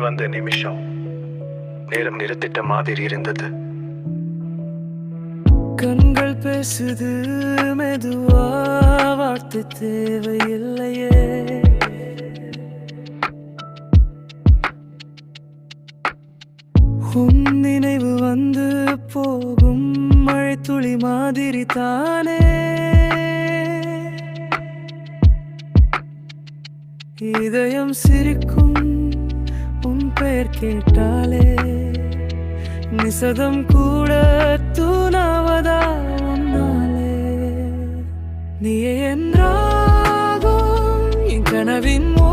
வந்த நிமிஷம். நேரம் நிறுத்திட்ட மாதிரி இருந்தது. கண்கள் பேசுது மெதுவா வார்த்தை தேவையில்லையே. உன் நினைவு வந்து போகும் மழை துளி மாதிரி தானே. இதயம் சிரிக்கும் பெயர் கேட்டாலே நிசதம் கூட தூணாவதா உன்னாலே? நீ என்றாகும் என் கனவின் மோ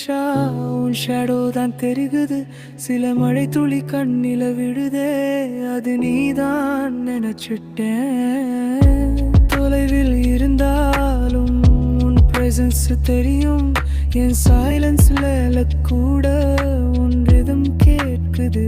நினைச்சா உன் ஷேடோ தான் தெரிகுது. சில மழை துளி கண்ணில விடுதே அது நீதான் நினைச்சிட்டேன். தொலைவில் இருந்தாலும் உன் பிரசன்ஸ் தெரியும். என் சைலன்ஸ்ல கூட உன் ரிதம் கேட்குது.